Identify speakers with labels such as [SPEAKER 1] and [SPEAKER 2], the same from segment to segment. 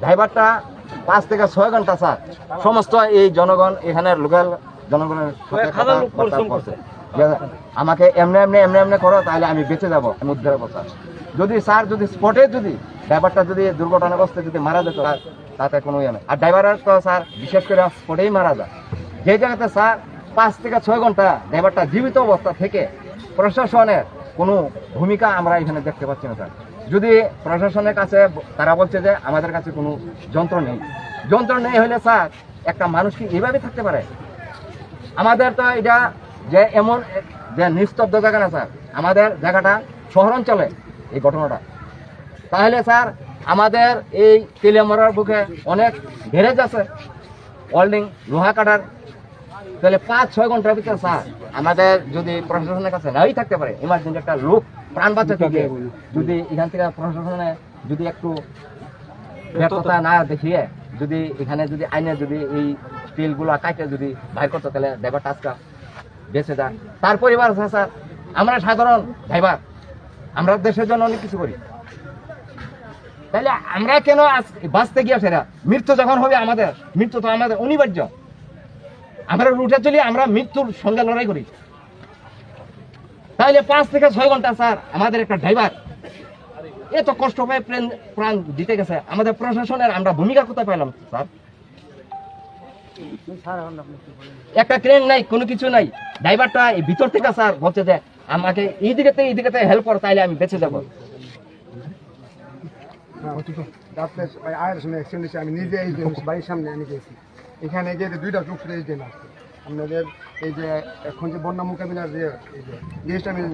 [SPEAKER 1] ড্রাইভারটা পাঁচ থেকে ছয় ঘণ্টা স্যার। সমস্ত এই জনগণ এখানে লোকাল জনগণের করছে। আমাকে এমনি এমনি এমনি এমনি করো তাহলে আমি বেঁচে যাব আমি উদ্ধার হব স্যার। যদি স্যার যদি স্পটে যদি ড্রাইভারটা যদি দুর্ঘটনাগ্রস্ত যদি মারা যেত তাতে কোনো ইয়ে নেই। আর ড্রাইভারের তো স্যার বিশেষ করে স্পটেই মারা যায়। যে জায়গাতে স্যার পাঁচ থেকে ছয় ঘণ্টা ড্রাইভারটা জীবিত অবস্থা থেকে প্রশাসনের কোনো ভূমিকা আমরা এখানে দেখতে পাচ্ছি না স্যার। যদি প্রশাসনের কাছে তারা বলছে যে আমাদের কাছে কোনো যন্ত্র নেই যন্ত্র নেই হলে স্যার, একটা মানুষ কি এইভাবে থাকতে পারে? আমাদের তো এটা যে এমন যে নিস্তব্ধ জায়গা না স্যার, আমাদের জায়গাটা শহরাঞ্চলে এই ঘটনাটা। তাহলে স্যার, আমাদের এই তেলিয়ামরার বুকে অনেক গ্যারেজ আছে ওয়েল্ডিং লোহা কাটার তাহলে পাঁচ ছয় ঘণ্টার ভিতরে স্যার, আমাদের যদি প্রশাসনের কাছে নাই থাকতে পারে, ইমার্জেন্সি একটা লোক প্রাণ বাঁচাতে গিয়ে যদি এখান থেকে প্রশাসনে যদি একটু ব্যর্থতা না দেখিয়ে যদি এখানে যদি আইনে যদি এই স্টিলগুলো কাটে যদি বাইর করতো তাহলে ড্রাইভারটা আজকে বেঁচে যায়। তার পরিবার আছে স্যার। আমরা সাধারণ ড্রাইভার আমরা দেশের জন্য অনেক কিছু করি। তাহলে আমরা কেন আজ বাঁচতে গিয়ে সেরা? মৃত্যু যখন হবে আমাদের মৃত্যু তো আমাদের অনিবার্য। আমরা রুটে চলি আমরা মৃত্যুর সঙ্গে লড়াই করি। তাহলে পাঁচ থেকে ছয় ঘণ্টা স্যার আমাদের একটা ড্রাইভার এত কষ্ট পায় প্রাণ প্রাণ দিতে গেছে আমাদের প্রশাসনের আমরা ভূমিকা কোথায় পেলাম স্যার একটা ক্রেন নাই কোনো কিছু নাই ড্রাইভারটা ভিতর থেকে স্যার বলছে যে আমাকে এই দিকে এই দিকে হেল্প করো তাইলে আমি বেঁচে যাব
[SPEAKER 2] আমি নিজে এই বাড়ির সামনে আমি গেছি এখানে গিয়ে দুইটা শুধু এই দিন আপনাদের এই যে এখন যে বন্যা মোকাবিলার যে জিনিসটা মেনে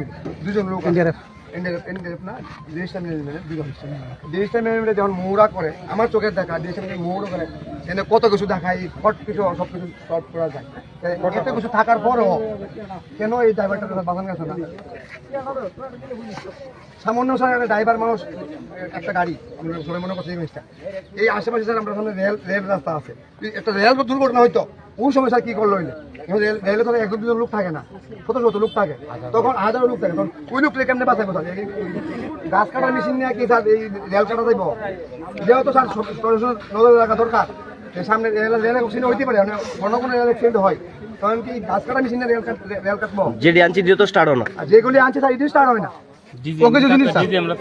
[SPEAKER 2] দুজন লোক এনডিআরএফ এনডিআরএফ না? দুজন। যখন করে আমার চোখের দেখা মৌরা করে এনে কত কিছু সব কিছু সব কিছু সলভ করা যায়। এত কিছু থাকার পরও কেন এই ড্রাইভারটা বাগান গেছে না? সামান্য স্যার একটা ড্রাইভার মানুষ একটা গাড়ি আমরা সবাই মনে করছি এই জিনিসটা। এই আশেপাশে স্যার আমরা সামনে রেল রেল রাস্তা আছে। একটা রেল দুর্ঘটনা হয়তো। ওই সময় স্যার কি করল হইলে? রেলে তো একজন দুজন লোক থাকে না। শত শত লোক থাকে। তখন হাজারো লোক থাকে। তখন ওই লোকটা কেমনে এই- এই গাছ কাটার মেশিন নিয়ে কি স্যার এই রেল কাটা যাইব? যেহেতু স্যার নজর রাখা দরকার। সামনে রেল রেল অ্যাক্সিডেন্ট হইতে পারে। মানে অন্য কোনো রেল অ্যাক্সিডেন্ট হয়। তখন কি গাছ কাটা মেশিনে রেল কাট রেল কাটবো?
[SPEAKER 3] যেটি আনছি দিয়ে তো স্টার্ট হলো
[SPEAKER 2] আর যেগুলি আনছে স্যার এটি স্টার্ট হয় না। জিনিস স্যার।
[SPEAKER 4] আমরা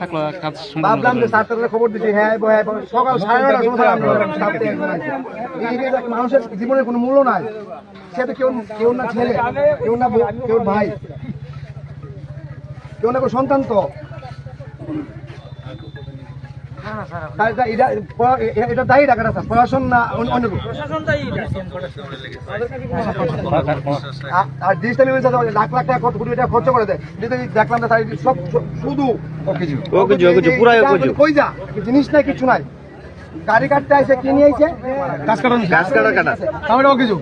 [SPEAKER 4] থাকল কাজ
[SPEAKER 2] ভাবলাম যে খবর দিচ্ছি। হ্যাঁ হ্যাঁ সকাল সাড়ে নটার সময় আমরা মানুষের জীবনের কোনো মূল্য নাই সে তো কেউ কেউ না ছেলে কেউ না কেউ ভাই কেউ না কেউ সন্তান তো। এটা- দায়ী স্যার না অন্য- আর ডিজিটাল লাখ লাখ টাকা কত কোটি টাকা খরচ করে দেয়। দেখলাম না সব শুধু। কই যা? জিনিস নাই কিছু নাই। গাড়ি কাটতে আইছে কি নিয়ে আইছে গাছ কাটা
[SPEAKER 3] কাটা। কাটা
[SPEAKER 2] তাহলে অকেজু